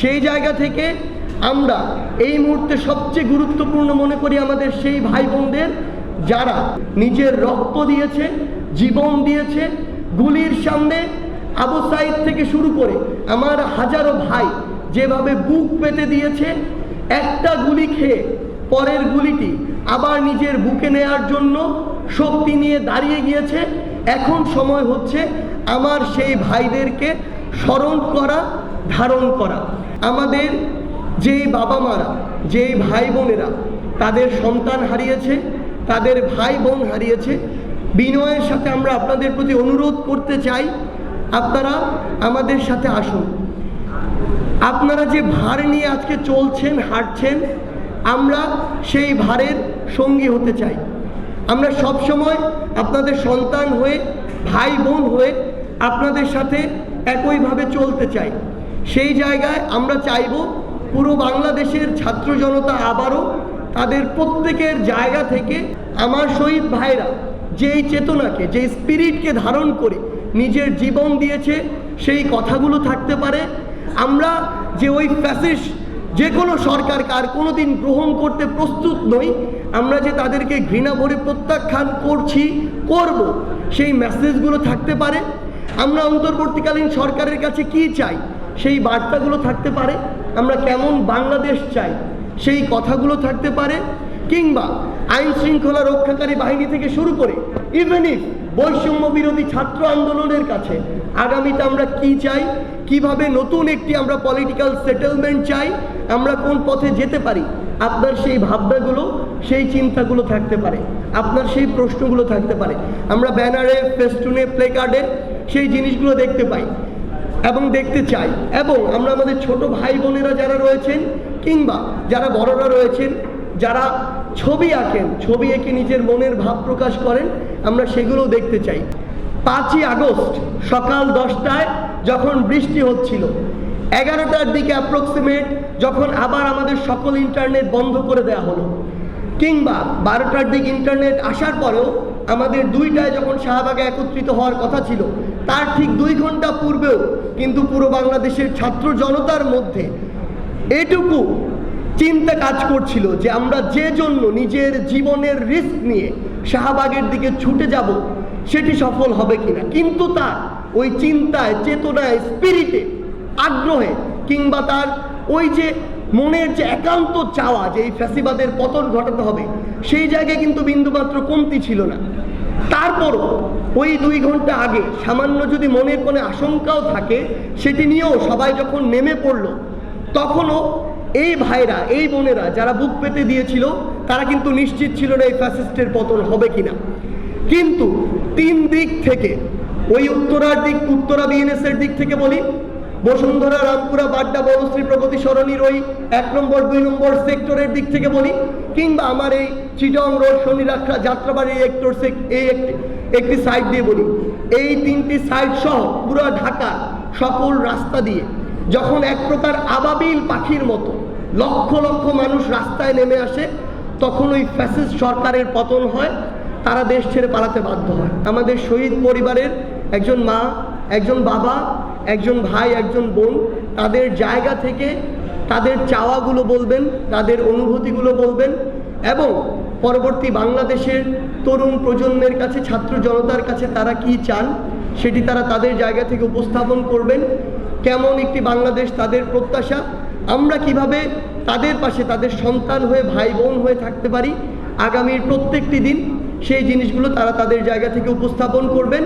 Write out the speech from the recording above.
সেই জায়গা থেকে আমরা এই মুহূর্তে সবচেয়ে গুরুত্বপূর্ণ মনে করি আমাদের সেই ভাই বোনদের যারা নিজের রক্ত দিয়েছে, জীবন দিয়েছে, গুলির সামনে আবু সাইদ থেকে শুরু করে আমার হাজারো ভাই যেভাবে বুক পেতে দিয়েছে, একটা গুলি খেয়ে পরের গুলিটি আবার নিজের বুকে নেয়ার জন্য শক্তি নিয়ে দাঁড়িয়ে গিয়েছে। এখন সময় হচ্ছে আমার সেই ভাইদেরকে স্মরণ করা ধারণ করা। আমাদের যেই বাবা মারা যেই ভাই বোনেরা তাদের সন্তান হারিয়েছে, তাদের ভাই বোন হারিয়েছে, বিনয়ের সাথে আমরা আপনাদের প্রতি অনুরোধ করতে চাই, আপনারা আমাদের সাথে আসুন। আপনারা যে ভার নিয়ে আজকে চলছেন, হাঁটছেন, আমরা সেই ভারের সঙ্গী হতে চাই। আমরা সব সময় আপনাদের সন্তান হয়ে ভাই বোন হয়ে আপনাদের সাথে একইভাবে চলতে চাই। সেই জায়গায় আমরা চাইব পুরো বাংলাদেশের ছাত্র জনতা আবারও তাদের প্রত্যেকের জায়গা থেকে আমার শহীদ ভাইরা যেই চেতনাকে, যেই স্পিরিটকে ধারণ করে নিজের জীবন দিয়েছে, সেই কথাগুলো থাকতে পারে। আমরা যে ওই ফ্যাসিস যে কোনো সরকারকে আর কোনো দিন গ্রহণ করতে প্রস্তুত নই, আমরা যে তাদেরকে ঘৃণা ভরে প্রত্যাখ্যান করছি, করব, সেই মেসেজগুলো থাকতে পারে। আমরা অন্তর্বর্তীকালীন সরকারের কাছে কি চাই? সেই বার্তাগুলো থাকতে পারে। আমরা কেমন বাংলাদেশ চাই, সেই কথাগুলো থাকতে পারে। কিংবা আইন শৃঙ্খলা রক্ষাকারী বাহিনী থেকে শুরু করে ইভেন ইফ বৈষম্য বিরোধী ছাত্র আন্দোলনের কাছে, আগামীতে আমরা কি চাই, কীভাবে নতুন একটি আমরা পলিটিক্যাল সেটেলমেন্ট চাই, আমরা কোন পথে যেতে পারি, আপনার সেই ভাবনাগুলো, সেই চিন্তাগুলো থাকতে পারে, আপনার সেই প্রশ্নগুলো থাকতে পারে। আমরা ব্যানারে, ফেস্টুনে প্লে কার্ডে সেই জিনিসগুলো দেখতে পাই। এবং দেখতে চাই। এবং আমরা আমাদের ছোট ভাই বোনেরা যারা রয়েছেন, কিংবা যারা বড়রা রয়েছেন, যারা ছবি আঁকেন, ছবি এঁকে নিজের মনের ভাব প্রকাশ করেন, আমরা সেগুলো দেখতে চাই। পাঁচই আগস্ট সকাল দশটায় যখন বৃষ্টি হচ্ছিল, এগারোটার দিকে অ্যাপ্রক্সিমেট যখন আবার আমাদের সকল ইন্টারনেট বন্ধ করে দেওয়া হলো, কিংবা বারোটার দিক ইন্টারনেট আসার পরেও আমাদের দুইটায় যখন শাহবাগে একত্রিত হওয়ার কথা ছিল, তার ঠিক দুই ঘণ্টা পূর্বেও কিন্তু পুরো বাংলাদেশের ছাত্র জনতার মধ্যে এটুকু চিন্তা কাজ করছিল যে আমরা যে জন্য নিজের জীবনের রিস্ক নিয়ে শাহবাগের দিকে ছুটে যাব, সেটি সফল হবে কিনা। কিন্তু তার ওই চিন্তায়, চেতনায়, স্পিরিটে, আগ্রহে কিংবা তার ওই যে মনের যে একান্ত চাওয়া যে এই ফ্যাসিবাদের পতন ঘটাতে হবে, সেই জায়গায় কিন্তু বিন্দুমাত্র কমতি ছিল না। তারপরও ওই দুই ঘণ্টা আগে সামান্য যদি মনের কোনো আশঙ্কাও থাকে, সেটি নিয়েও সবাই যখন নেমে পড়ল, তখনও এই ভাইরা, এই বোনেরা যারা বুক পেতে দিয়েছিল, তারা কিন্তু নিশ্চিত ছিল না এই ফ্যাসিস্টের পতন হবে কিনা। কিন্তু তিন দিক থেকে, ওই উত্তরার দিক, উত্তরা বিএনএস এর দিক থেকে বলি বসুন্ধরা রামপুরা বাড্ডা বনশ্রী প্রগতি সরণির ওই এক নম্বর, দুই নম্বর সেক্টরের দিক থেকে বলি, কিংবা আমার এই চিটং রোড শনিরাখা যাত্রাবাড়ির একটর এই একটি একটি সাইড দিয়ে বলি। এই তিনটি সাইড সহ পুরো ঢাকা সকল রাস্তা দিয়ে যখন এক প্রকার আবাবিল পাখির মতো লক্ষ লক্ষ মানুষ রাস্তায় নেমে আসে, তখন ওই ফ্যাসিস্ট সরকারের পতন হয়, তারা দেশ ছেড়ে পালাতে বাধ্য হয়। আমাদের শহীদ পরিবারের একজন মা, একজন বাবা একজন ভাই, একজন বোন, তাদের জায়গা থেকে তাদের চাওয়াগুলো বলবেন, তাদের অনুভূতিগুলো বলবেন এবং পরবর্তী বাংলাদেশের তরুণ প্রজন্মের কাছে, ছাত্র জনতার কাছে তারা কি চান সেটি তারা তাদের জায়গা থেকে উপস্থাপন করবেন। কেমন একটি বাংলাদেশ তাদের প্রত্যাশা? আমরা কীভাবে তাদের পাশে তাদের সন্তান হয়ে, ভাই বোন হয়ে থাকতে পারি? আগামীর প্রত্যেকটি দিন সেই জিনিসগুলো তারা তাদের জায়গা থেকে উপস্থাপন করবেন।